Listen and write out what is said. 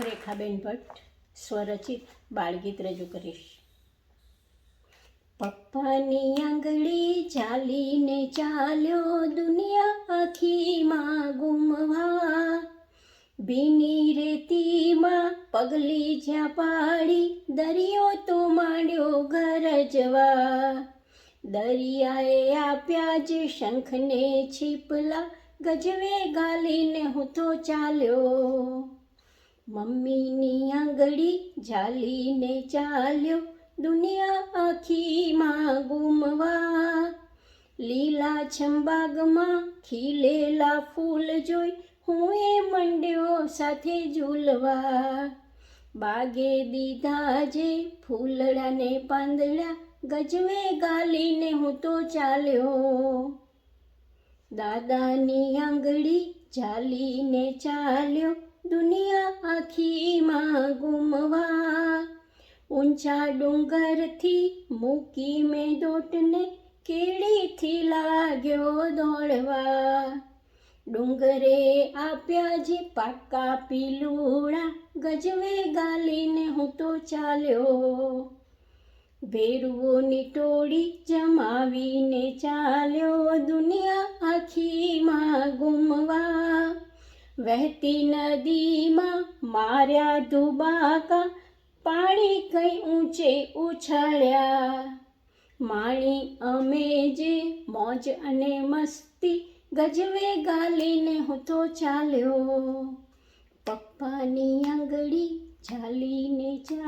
રેખાબેન ભટ્ટ સ્વરચિત બાળગીત રજૂ કરીશ. પપ્પાની આંગળી ચાલીને ચાલ્યો દુનિયા આખીમાં ગુમવા. ભીની રેતીમાં પગલી જ્યાં પાડી, દરિયો તો માંડ્યો ગરજવા દરિયાએ આપ્યા જ શંખને છીપલા, ગજવે ગાલીને હું તો ચાલ્યો. મમ્મીની આંગળી ઝાલીને ચાલ્યો દુનિયા આખીમાં ગુમવા. લીલા છંબાગમાં ખીલેલા ફૂલ જોઈ હું એ મંડ્યો સાથે ઝૂલવા. બાગે દીધા જે ફૂલડાને પાંદડા, ગજવે ગાલીને હું તો ચાલ્યો. દાદાની આંગળી ઝાલીને ચાલ્યો દુનિયા આખીમાં ગુમવા ઊંચા ડુંગરથી મૂકી મેં દોટને કેળીથી લાગ્યો દોડવા ડુંગરે આપ્યા જે પાકા પીલુડા ગજવે ગાલીને હું તો ચાલ્યો ભેરુઓની ટોળી જમાવીને ચાલ્યો દુનિયા આખીમાં ગુમવા વહેતી નદીમાં માર્યા ધુબાકા પાણી કઈ ઊંચે ઉછાળ્યા. માણી અમે જે મોજ અને મસ્તી ગજવે ગાલીને હું તો ચાલ્યો. પપ્પાની આંગળી ચાલીને આખી